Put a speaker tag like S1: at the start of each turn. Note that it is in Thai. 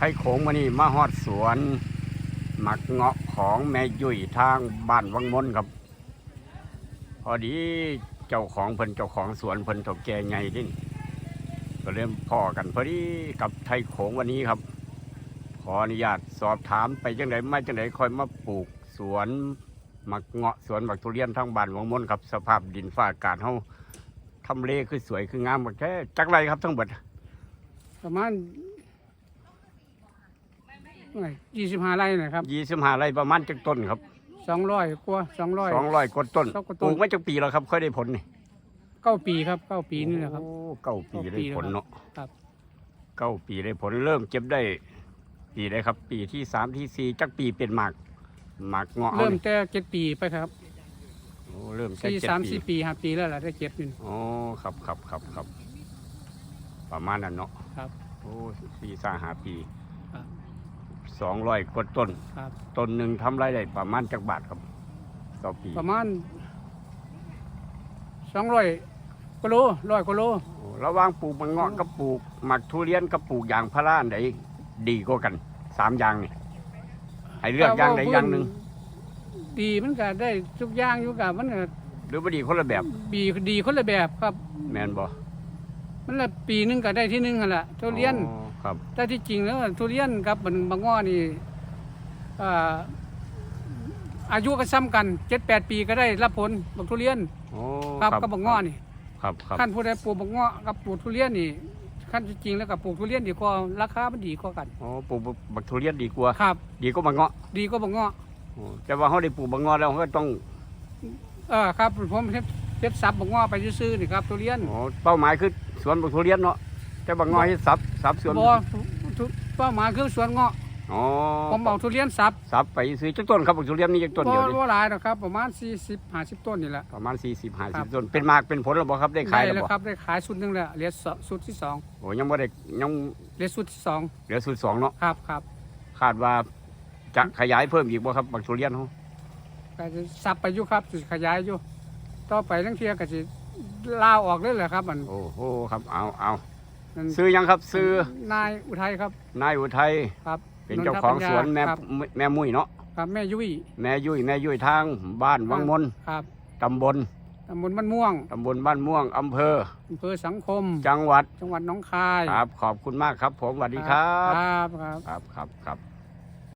S1: ไทยโขงมานี่มาฮอดสวน หมักเงาะของแม่ยุ่ยทางบ้านวังมนครับ พอดีเจ้าของเพิ่นเจ้าของสวนเพิ่นถกแก่ไงดินก็เริ่มพ่อกันพอดีกับไทยโขงวันนี้ครับ ขออนุญาตสอบถามไปจังไดมาจังไดค่อยมาปลูกสวนหมักเงาะสวนหมักทุเรียนทางบ้านวังมนครับ สภาพดินฟ้าอากาศเฮาทำเลคือสวยคืองามหมดแค่จักไรครับทั้งหมด
S2: ประมาณ ยี่สิบห้าไร่นะครับ
S1: ยี่สิบห้าไร่ประมาณจักต้นครับ
S2: สองร้อยกว่าสองร้อย
S1: สองร้อยกว่าต้น
S2: สองกว่า
S1: ป
S2: ต้น
S1: ลูกมาจากปีแล้วครับ ค่อยได้ผลนี่
S2: เก้าปีครับเก้าปีนี่แหละครับ
S1: โอ้เก้าปี
S2: เก้า
S1: ได้
S2: ปี
S1: ผล
S2: แล้ว
S1: เนาะ
S2: ครับ
S1: เก้าปีได้ผลเริ่มเก็บได้ ปีได้ครับ ปีที่สามที่สี่จักปีเป็นหมากหมากเงาะ
S2: เริ่ม
S1: อานี่
S2: แต่เจ็ดปีไปครับ
S1: โอ้เริ่มแค่
S2: สี่
S1: เจ็ด
S2: สาม
S1: ปี
S2: สี่ปีห้าปีแล้วล่ะได้เจ็ดนี่
S1: โอ้ครับครับครับครับ ประมาณนั้นเนาะ
S2: ครับ
S1: โอ้สี่สาหาปี
S2: ครับ
S1: สองร้อยกว่าต้น
S2: ครับ
S1: ต้นหนึ่งทำไรได้ประมาณจักบาทครับต่อปี
S2: ประมาณสองร้อยกิโลร้อยกิโล
S1: โอ้ระหว่างปลูกมังเงาะกับปลูกหมักทุเรียนกับปลูกยางพาราอันใดดีกว่ากันสามอย่างนี่ให้เลือกอย่างใดอย่างหนึ่ง
S2: ดีมันก็ได้ทุกอย่างอยู่กับมันก็
S1: หรือว่าดีคนละแบบ
S2: ดีดีคนละแบบครับ
S1: แมนบอ
S2: มันละปีหนึงก็ได้ที่หนึงนั่นแหละทุเรียน
S1: ครับ
S2: แต่ที่จริงแล้วทุเรียนกับมันบางง้อนี่อ่าอายุก็ซ้ำกันเจ็ดแปดปีก็ได้รับผลบักทุเรียน
S1: โอ้
S2: ครับกับบางง้อนี่
S1: ครับครับ
S2: ขั้นผู้ใดปลูกบางง้อกับปลูกทุเรียนนี่ขั้นที่จริงแล้วกับปลูกทุเรียนดีกว่าราคามันดีกว่ากัน
S1: โอ้ปลูกบักทุเรียนดีกว่า
S2: ครับ
S1: ดีกว่ามังเงาะ
S2: ดีกว่าบางง้อ
S1: โอ้แต่ว่าเขาได้ปลูกมังเงาะแล้วเขาก็ต้อง
S2: เออครับผมเฮ็ดเฮ็ดซับบางง้อไปซื้อๆนี่ครับทุเรียน
S1: โอ้เป้าหมายคือสวนบักทุเรียนเนาะ แต่บักเงาะให้สับสับสวน
S2: บ่ทุเป้าหมายคือสวนเงาะ
S1: อ๋อ
S2: ผมเอาทุเรียนสับ
S1: สับไปซื้อจักต้นครับบักทุเรียนนี่จักต้น
S2: บ่
S1: เดียวนี่
S2: บ่หลายหรอกครับประมาณ40 50ต้นนี่แหละ
S1: ประมาณสี่สิบห้า
S2: ครั
S1: สิ
S2: บ
S1: บต้นเป็นหมากเป็นผลแล้วบ่ครับได้ขาย
S2: ได้
S1: แล้ว
S2: แล้ว
S1: บ่
S2: ครับได้ขายชุดหนึงแล้วเหลือชุดที่สอง
S1: โอ้ยังบ่ได้ยัง
S2: เหลือชุดที่สอง
S1: เหลือสุดสองเนาะ
S2: ครับครับ
S1: คาดว่าจะขยายเพิ่มอีกบ่ครับบักทุเรียนเขา
S2: ก็จะสับไปอยู่ครับสิขยายอยู่ต่อไปทั้งเทียก็สิลาออกเลยแหละครับมัน
S1: โอ้โหครับเอาเอา
S2: นั่น
S1: ซื้อยังครับ ซื้อนา
S2: ยอุทัยครับ
S1: นายอุทัย
S2: ครับ
S1: เป็นเจ้าของสวนแม่
S2: ครับ
S1: แม่มุ้ยเนาะ
S2: ครับแม่ยุ้ย
S1: แม่ยุ้ยแม่ยุ้ยทางบ้านวังมน
S2: ครับ
S1: ตำบล
S2: ตำบลบ้านม่วง
S1: ตำบลบ้านม่วงอำเภอ
S2: อำเภอสังคม
S1: จังหวัด
S2: จังหวัดหนองคาย
S1: ครับขอบคุณมากครับ ผมสวัสดีครับ
S2: ครับครับ
S1: ครับครับครับ